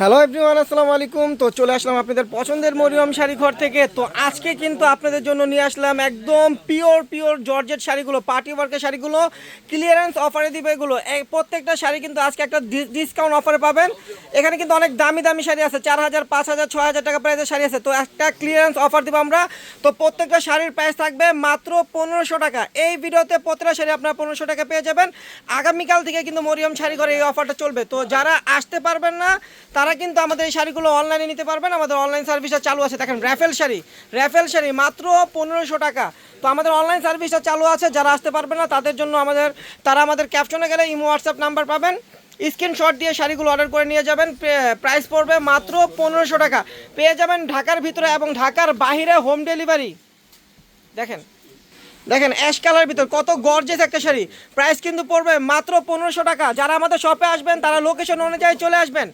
Hello everyone, আসসালামু আলাইকুম। তো চলে আসলাম আপনাদের পছন্দের মরিয়ম শাড়ি ঘর থেকে। তো আজকে কিন্তু আপনাদের জন্য নিয়ে আসলাম একদম পিওর পিওর জর্জেট শাড়িগুলো পার্টি ওয়ার্কের শাড়িগুলো। ক্লিয়ারেন্স অফারে দিবে এগুলো। প্রত্যেকটা শাড়ি কিন্তু আজকে একটা ডিসকাউন্ট অফারে পাবেন। এখানে কিন্তু অনেক দামি দামি শাড়ি আছে। চার হাজার, পাঁচ হাজার, ছয় হাজার টাকা প্রাইসের শাড়ি আছে। তো একটা ক্লিয়ারেন্স অফার দিব আমরা। তো প্রত্যেকটা শাড়ির প্রাইস থাকবে মাত্র পনেরোশো টাকা। এই ভিডিওতে প্রত্যেকটা শাড়ি আপনার পনেরোশো টাকা পেয়ে যাবেন। আগামীকাল থেকে কিন্তু মরিয়ম শাড়ি ঘরে এই অফারটা চলবে। তো যারা আসতে পারবেন না, তারা কিন্তু আমাদের এই শাড়িগুলো অনলাইনে নিতে পারবেন। আমাদের অনলাইন সার্ভিসটা চালু আছে। দেখেন র্যাফেল শাড়ি। র্যাফেল শাড়ি মাত্র পনেরোশো টাকা। তো আমাদের অনলাইন সার্ভিসটা চালু আছে। যারা আসতে পারবে না, তাদের জন্য আমাদের, তারা আমাদের ক্যাপশনে গেলে ইমো হোয়াটসঅ্যাপ নাম্বার পাবেন। স্ক্রিনশট দিয়ে শাড়িগুলো অর্ডার করে নিয়ে যাবেন। প্রাইস পড়বে মাত্র পনেরোশো টাকা। পেয়ে যাবেন ঢাকার ভিতরে এবং ঢাকার বাহিরে হোম ডেলিভারি দেখেন দেখেন অ্যাশ কালার ভিতর কত গর্জেস একটা শাড়ি। প্রাইস কিন্তু পড়বে মাত্র পনেরোশো টাকা। যারা আমাদের শপে আসবেন, তারা লোকেশন অনুযায়ী চলে আসবেন।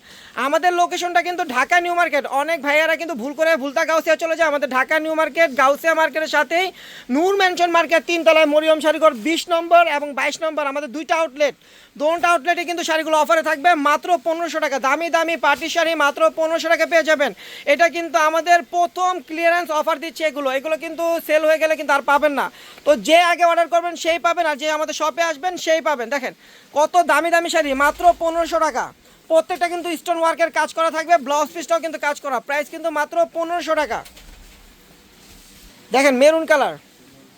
আমাদের লোকেশনটা কিন্তু ঢাকা নিউ মার্কেট অনেক ভাইয়ারা কিন্তু ভুল করে ভুলতা গাউসিয়া চলে যায়। আমাদের ঢাকা নিউ মার্কেট গাউসিয়া মার্কেটের সাথেই নূর ম্যানশন মার্কেট তিনতলায় মরিয়ম শাড়িঘর, বিশ নম্বর এবং বাইশ নম্বর আমাদের দুইটা আউটলেট দোনটা আউটলেটে কিন্তু শাড়িগুলো অফারে থাকবে মাত্র পনেরোশো টাকা। দামি দামি পার্টি শাড়ি মাত্র পনেরোশো টাকা পেয়ে যাবেন। এটা কিন্তু আমাদের প্রথম ক্লিয়ারেন্স অফার দিচ্ছে এগুলো। এগুলো কিন্তু সেল হয়ে গেলে কিন্তু আর পাবেন না। তো যে আগে অর্ডার করবেন, সেই পাবেন আর যে আমাদের শপে আসবেন, সেই পাবেন। দেখেন, কত দামি দামি শাড়ি, মাত্র পনেরোশো টাকা। প্রত্যেকটা কিন্তু স্টোন ওয়ার্কের কাজ করা থাকবে ব্লাউজ পিসটাও কিন্তু কাজ করা। প্রাইস কিন্তু মাত্র পনেরোশো টাকা। দেখেন মেরুন কালার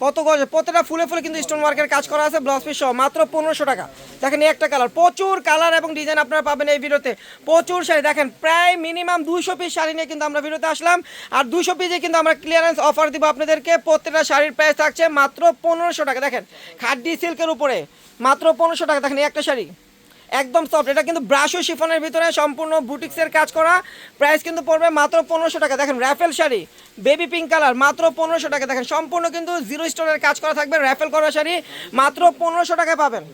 কত গজ? প্রতিটা ফুলে ফুলে কিন্তু স্টোন ওয়ার্কের কাজ করা আছে ব্লাউজ পিস মাত্র পনেরোশো টাকা। দেখেন একটা কালার প্রচুর কালার এবং ডিজাইন আপনারা পাবেন এই ভিডিওতে। প্রচুর শাড়ি, দেখেন, প্রায় মিনিমাম দুশো পিস শাড়ি নিয়ে কিন্তু আমরা ভিডিওতে আসলাম। আর দুশো পিসে কিন্তু আমরা ক্লিয়ারেন্স অফার দিব আপনাদেরকে। প্রত্যেকটা শাড়ির প্রাইস থাকছে মাত্র পনেরোশো টাকা। দেখেন, খাড্ডি সিল্কের উপরে, মাত্র পনেরোশো টাকা। দেখেন একটা শাড়ি। একদম সফট এটা কিন্তু ব্রাশো শিফনের ভিতরে সম্পূর্ণ বুটিক্সের কাজ করা। প্রাইস কিন্তু পড়বে মাত্র পনেরোশো টাকা। দেখেন ruffle sari baby pink colour মাত্র পনেরোশো টাকা। দেখেন, সম্পূর্ণ কিন্তু জিরো স্টোনের কাজ করা থাকবে র্যাফেল করা শাড়ি, মাত্র পনেরোশো টাকায় পাবেন।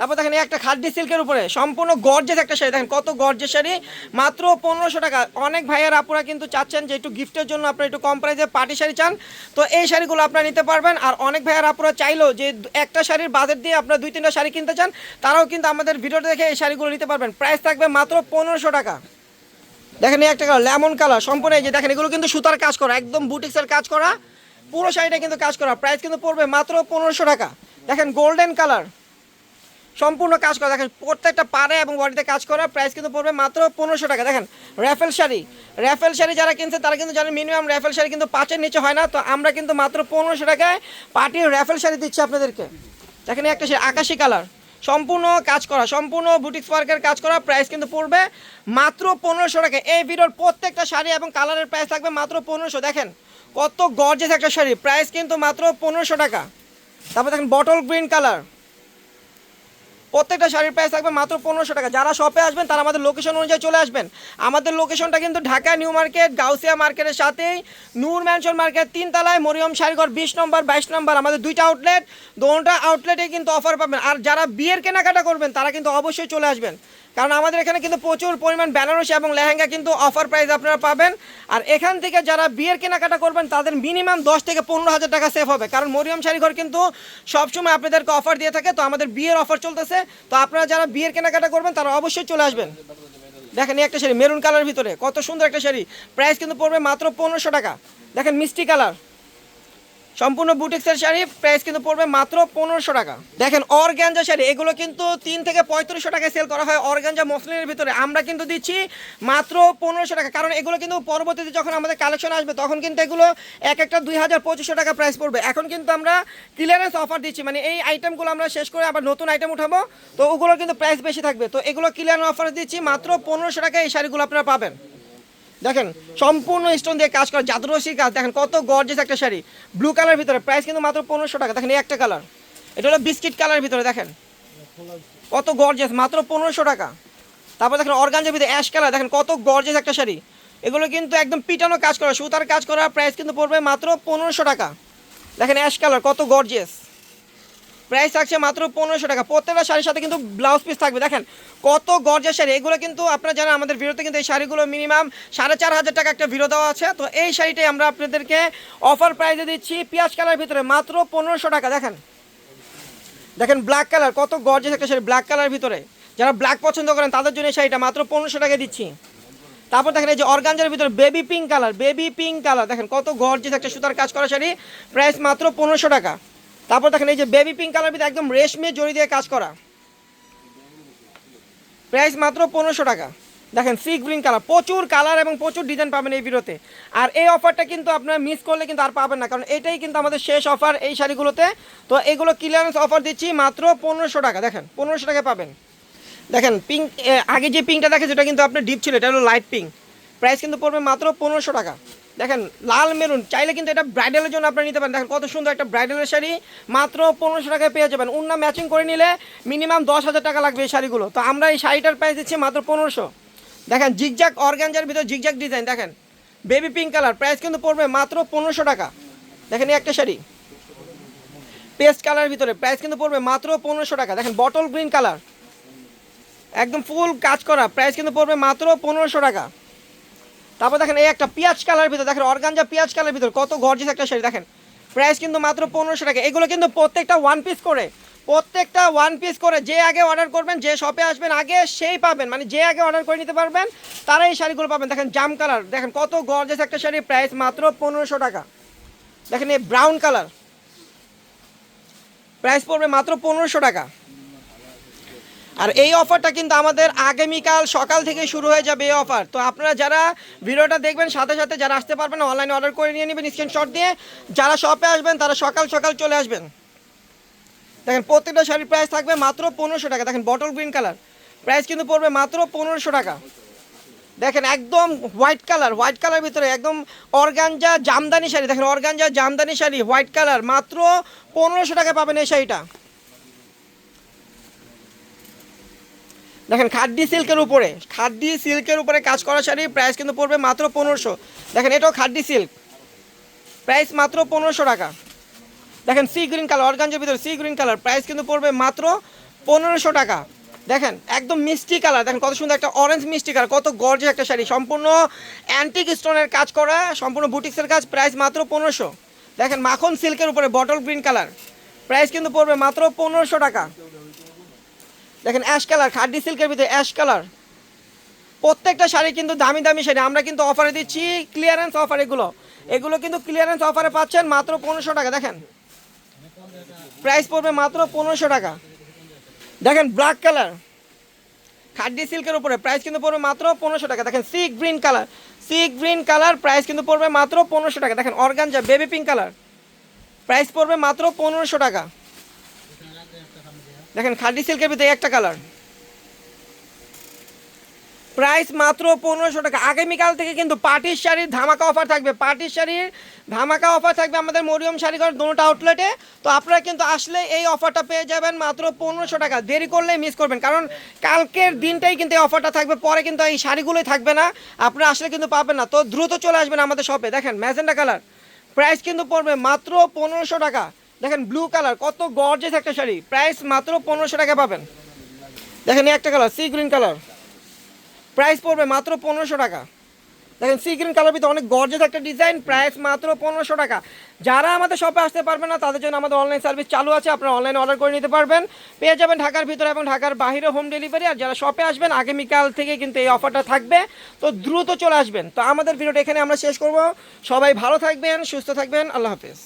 তারপর দেখেন একটা খাদ্য সিল্কের উপরে, সম্পূর্ণ গর্জেস একটা শাড়ি। দেখেন কত গর্জেস শাড়ি, মাত্র পনেরোশো টাকা। অনেক ভাইয়ের আপুরা কিন্তু চাচ্ছেন যে একটু গিফটের জন্য আপনারা একটু কম প্রাইসে পার্টি শাড়ি চান। তো এই শাড়িগুলো আপনারা নিতে পারবেন। আর অনেক ভাইয়ের আপুরা চাইলেও যে একটা শাড়ির বাজেট দিয়ে আপনারা দুই তিনটা শাড়ি কিনতে চান, তারাও কিন্তু আমাদের ভিডিওটা দেখে এই শাড়িগুলো নিতে পারবেন। প্রাইস থাকবে মাত্র পনেরোশো টাকা। দেখেন এই একটা কালার লেমন কালার সম্পূর্ণ এই যে দেখেন, এগুলো কিন্তু সুতার কাজ করা, একদম বুটিক্সের কাজ করা। পুরো শাড়িটা কিন্তু কাজ করা। প্রাইস কিন্তু পড়বে মাত্র পনেরোশো টাকা। দেখেন গোল্ডেন কালার সম্পূর্ণ কাজ করা। দেখেন, প্রত্যেকটা পারে এবং বডিতে কাজ করা প্রাইস কিন্তু পড়বে মাত্র পনেরোশো টাকা। দেখেন, র্যাফেল শাড়ি। র্যাফেল শাড়ি যারা কিনছে, তারা কিন্তু জানেন মিনিমাম র্যাফেল শাড়ি কিন্তু পাঁচের নিচে হয় না। তো আমরা কিন্তু মাত্র পনেরোশো টাকায় পার্টির র্যাফেল শাড়ি দিচ্ছি আপনাদেরকে। দেখেন একটা আকাশি কালার। সম্পূর্ণ কাজ করা, সম্পূর্ণ বুটিক্স ওয়ার্কের কাজ করা প্রাইস কিন্তু পড়বে মাত্র পনেরোশো টাকা। এই ভিডিওর প্রত্যেকটা শাড়ি এবং কালারের প্রাইস থাকবে মাত্র পনেরোশো। দেখেন, কত গর্জেস একটা শাড়ি। প্রাইস কিন্তু মাত্র পনেরোশো টাকা। তারপর দেখেন বটল গ্রিন কালার প্রত্যেকটা শাড়ির প্রাইস থাকবে মাত্র পনেরোশো টাকা। যারা শপে আসবেন, তারা আমাদের লোকেশন অনুযায়ী চলে আসবেন। আমাদের লোকেশনটা কিন্তু ঢাকা নিউ মার্কেট, গাউসিয়া মার্কেটের সাথেই। নূর ম্যানশন মার্কেট, তিনতলায় মরিয়ম শাড়িঘর বিশ নম্বর, বাইশ নম্বর, আমাদের দুইটা আউটলেট দুটা আউটলেটে কিন্তু অফার পাবেন। আর যারা বিয়ের কেনাকাটা করবেন, তারা কিন্তু অবশ্যই চলে আসবেন। কারণ আমাদের এখানে কিন্তু প্রচুর পরিমাণ বেনারসি এবং লেহেঙ্গা কিন্তু অফার প্রাইস আপনারা পাবেন। আর এখান থেকে যারা বিয়ের কেনাকাটা করবেন, তাদের মিনিমাম দশ থেকে পনেরো হাজার টাকা সেভ হবে। কারণ মরিয়ম শাড়িঘর কিন্তু সবসময় আপনাদেরকে অফার দিয়ে থাকে, তো আমাদের বিয়ের অফার চলতেছে। তো আপনারা যারা বিয়ের কেনাকাটা করবেন, তারা অবশ্যই চলে আসবেন। দেখেন এই একটা শাড়ি মেরুন কালার ভিতরে, কত সুন্দর একটা শাড়ি। প্রাইস কিন্তু পড়বে মাত্র পনেরোশো টাকা। দেখেন মিষ্টি কালার সম্পূর্ণ বুটিক্সের শাড়ি প্রাইস কিন্তু পড়বে মাত্র পনেরোশো টাকা। দেখেন অর্গ্যাঞ্জা শাড়ি, এগুলো কিন্তু তিন থেকে পঁয়ত্রিশশো টাকায় সেল করা হয় অর্গ্যাঞ্জা মসলিনের ভিতরে। আমরা কিন্তু দিচ্ছি মাত্র পনেরোশো টাকা, কারণ এগুলো কিন্তু পরবর্তীতে যখন আমাদের কালেকশন আসবে, তখন কিন্তু এগুলো এক একটা দুই হাজার পঁচিশশো টাকা প্রাইস পড়বে। এখন কিন্তু আমরা ক্লিয়ারেন্স অফার দিচ্ছি মানে এই আইটেমগুলো আমরা শেষ করে আবার নতুন আইটেম উঠাবো, তো ওগুলোর কিন্তু প্রাইস বেশি থাকবে। তো এগুলো ক্লিয়ারেন্স অফার দিচ্ছি মাত্র পনেরোশো টাকায় এই শাড়িগুলো আপনারা পাবেন। দেখেন, সম্পূর্ণ স্টোন দিয়ে কাজ করা জাদুরসির কাজ। দেখেন, কত গর্জেস একটা শাড়ি। ব্লু কালার ভিতরে প্রাইস কিন্তু মাত্র পনেরোশো টাকা। দেখেন, এই একটা কালার এটা হলো বিস্কিট কালার ভিতরে, দেখেন। কত গর্জেস মাত্র পনেরোশো টাকা। তারপর দেখেন অর্গানজের ভিতরে অ্যাশ কালার দেখেন, কত গর্জেস একটা শাড়ি। এগুলো কিন্তু একদম পিটানো কাজ করা। সুতার কাজ করা প্রাইস কিন্তু পড়বে মাত্র পনেরোশো টাকা। দেখেন অ্যাশ কালার কত গর্জেস প্রাইস থাকছে মাত্র পনেরোশো টাকা। প্রত্যেকটা শাড়ির সাথে কিন্তু ব্লাউজ পিস থাকবে। দেখেন, কত গর্জের শাড়ি। এগুলো কিন্তু আপনারা জানেন আমাদের ভিডিওতে কিন্তু এই শাড়িগুলো মিনিমাম সাড়ে চার হাজার টাকা একটা ভিডিও দেওয়া আছে। তো এই শাড়িটাই আমরা আপনাদেরকে অফার প্রাইসে দিচ্ছি। পেঁয়াজ কালার ভিতরে মাত্র পনেরোশো টাকা। দেখেন দেখেন ব্ল্যাক কালার কত গর্জেস একটা শাড়ি ব্ল্যাক কালার ভিতরে। যারা ব্ল্যাক পছন্দ করেন, তাদের জন্য এই শাড়িটা মাত্র পনেরোশো টাকা দিচ্ছি। তারপর দেখেন এই যে অর্গানজার ভিতরে baby pink colour baby pink colour দেখেন, কত গর্জিয়াস একটা সুতার কাজ করা শাড়ি। প্রাইস মাত্র পনেরোশো টাকা। তারপর দেখেন এই যে বেবি পিঙ্ক কালার ভিতরে একদম রেশমে জড়ি দিয়ে কাজ করা। প্রাইস মাত্র পনেরোশো টাকা। দেখেন সি গ্রিন কালার প্রচুর কালার এবং প্রচুর ডিজাইন পাবেন এই ভিডিওতে। আর এই অফারটা কিন্তু আপনারা মিস করলে কিন্তু আর পাবেন না, কারণ এটাই কিন্তু আমাদের শেষ অফার এই শাড়িগুলোতে। তো এগুলো ক্লিয়ারেন্স অফার দিচ্ছি মাত্র পনেরোশো টাকা, দেখেন পনেরোশো টাকা পাবেন। দেখেন পিঙ্ক আগে যে পিঙ্কটা দেখে যেটা কিন্তু আপনার ডিপ ছিল, এটা হলো লাইট পিঙ্ক প্রাইস কিন্তু পড়বে মাত্র পনেরোশো টাকা। দেখেন, লাল মেরুন, চাইলে কিন্তু এটা ব্রাইডালের জন্য আপনারা নিতে পারেন। দেখেন, কত সুন্দর একটা ব্রাইডালের শাড়ি, মাত্র পনেরোশো টাকায় পেয়ে যাবেন। উন্না ম্যাচিং করে নিলে মিনিমাম দশ হাজার টাকা লাগবে এই শাড়িগুলো। তো আমরা এই শাড়িটার প্রাইস দিচ্ছি মাত্র পনেরোশো। দেখেন জিগজাক অর্গানজার ভিতর জিগজাক ডিজাইন দেখেন। বেবি পিঙ্ক কালার প্রাইস কিন্তু পড়বে মাত্র পনেরোশো টাকা। দেখেন, এই একটা শাড়ি। পেস্ট কালার ভিতরে প্রাইস কিন্তু পড়বে মাত্র পনেরোশো টাকা। দেখেন বটল গ্রিন কালার একদম ফুল কাজ করা প্রাইস কিন্তু পড়বে মাত্র পনেরোশো টাকা। তারপর দেখেন এই একটা পেঁয়াজ কালার ভিতর, দেখেন অর্গানজা পেঁয়াজ কালার ভিতর, কত গর্জিস একটা শাড়ি, দেখেন। প্রাইস কিন্তু মাত্র পনেরোশো টাকা। এগুলো কিন্তু প্রত্যেকটা ওয়ান পিস করে, প্রত্যেকটা ওয়ান পিস করে, যে আগে অর্ডার করবেন, যে শপে আসবেন, আগে সেই পাবেন। মানে যে আগে অর্ডার করে নিতে পারবেন তারা এই শাড়িগুলো পাবেন। দেখেন জাম কালার, দেখেন কত গর্জিয়াস একটা শাড়ি প্রাইস মাত্র পনেরোশো টাকা। দেখেন এই ব্রাউন কালার প্রাইস পড়বে মাত্র পনেরোশো টাকা। আর এই অফারটা কিন্তু আমাদের আগামীকাল সকাল থেকে শুরু হয়ে যাবে এই অফার তো আপনারা যারা ভিডিওটা দেখবেন, সাথে সাথে যারা আসতে পারবেন অনলাইনে অর্ডার করে নিয়ে নেবেন স্ক্রিনশট দিয়ে। যারা শপে আসবেন, তারা সকাল সকাল চলে আসবেন। দেখেন, প্রত্যেকটা শাড়ির প্রাইস থাকবে মাত্র পনেরোশো টাকা। দেখেন বটল গ্রিন কালার প্রাইস কিন্তু পড়বে মাত্র পনেরোশো টাকা। দেখেন, একদম হোয়াইট কালার হোয়াইট কালার ভিতরে একদম অর্গানজা জামদানি শাড়ি। দেখেন organza Jamdani sari white colour মাত্র পনেরোশো টাকা পাবেন এই শাড়িটা। দেখেন খাদ্দি সিল্কের উপরে। খাদ্দি সিল্কের উপরে কাজ করা শাড়ি প্রাইস কিন্তু পড়বে মাত্র পনেরোশো। দেখেন, এটাও খাদ্দি সিল্ক। প্রাইস মাত্র পনেরোশো টাকা। দেখেন সি গ্রিন কালার অর্গানজের ভিতরে সি গ্রিন কালার প্রাইস কিন্তু পড়বে মাত্র পনেরোশো টাকা। দেখেন, একদম মিষ্টি কালার দেখেন, কত সুন্দর একটা অরেঞ্জ মিষ্টি কালার কত গর্জে একটা শাড়ি। সম্পূর্ণ অ্যান্টিক স্টোনের কাজ করা, সম্পূর্ণ বুটিক্সের কাজ প্রাইস মাত্র পনেরোশো। দেখেন, মাখন সিল্কের উপরে বটল গ্রিন কালার প্রাইস কিন্তু পড়বে মাত্র পনেরোশো টাকা। দেখেন অ্যাশ কালার খাড্ডি সিল্কের ভিতরে অ্যাশ কালার প্রত্যেকটা শাড়ি কিন্তু দামি দামি শাড়ি। আমরা কিন্তু অফারে দিচ্ছি ক্লিয়ারেন্স অফার এগুলো। এগুলো কিন্তু ক্লিয়ারেন্স অফারে পাচ্ছেন মাত্র পনেরোশো টাকা। দেখেন প্রাইস পড়বে মাত্র পনেরোশো টাকা। দেখেন ব্ল্যাক কালার খাড্ডি সিল্কের উপরে প্রাইস কিন্তু পড়বে মাত্র পনেরোশো টাকা। দেখেন sea green colour sea green colour price কিন্তু পড়বে মাত্র পনেরোশো টাকা। দেখেন organza baby pink colour price পড়বে মাত্র পনেরোশো টাকা। দেখেন খাড্ডি সিল্কের ভিতরে একটা কালার প্রাইস মাত্র পনেরোশো টাকা। আগামীকাল থেকে কিন্তু পাটির শাড়ির ধামাকা অফার থাকবে। পাটির শাড়ির ধামাকা অফার থাকবে আমাদের মরিয়ম শাড়িঘর দুটো আউটলেটে তো আপনারা কিন্তু আসলে এই অফারটা পেয়ে যাবেন মাত্র পনেরোশো টাকা। দেরি করলে মিস করবেন। কারণ কালকের দিনটাই কিন্তু এই অফারটা থাকবে। পরে কিন্তু এই শাড়িগুলোই থাকবে না। আপনারা আসলে কিন্তু পাবেন না। তো দ্রুত চলে আসবেন আমাদের শপে দেখেন ম্যাজেন্ডা কালার প্রাইস কিন্তু পড়বে মাত্র পনেরোশো টাকা। দেখেন ব্লু কালার কত গর্জেস একটা শাড়ি। প্রাইস মাত্র পনেরোশো টাকা পাবেন। দেখেন, এই একটা colour sea green colour price পড়বে মাত্র পনেরোশো টাকা। দেখেন সি গ্রিন কালার ভিতরে অনেক গর্জেস একটা ডিজাইন প্রাইস মাত্র পনেরোশো টাকা। যারা আমাদের শপে আসতে পারবে না, তাদের জন্য আমাদের অনলাইন সার্ভিস চালু আছে, আপনারা অনলাইনে অর্ডার করে নিতে পারবেন। পেয়ে যাবেন ঢাকার ভিতরে এবং ঢাকার বাইরে হোম ডেলিভারি আর যারা শপে আসবেন, আগামীকাল থেকে কিন্তু এই অফারটা থাকবে। তো দ্রুত চলে আসবেন। তো আমাদের ভিডিওটা এখানে আমরা শেষ করব। সবাই ভালো থাকবেন, সুস্থ থাকবেন, আল্লাহ হাফেজ।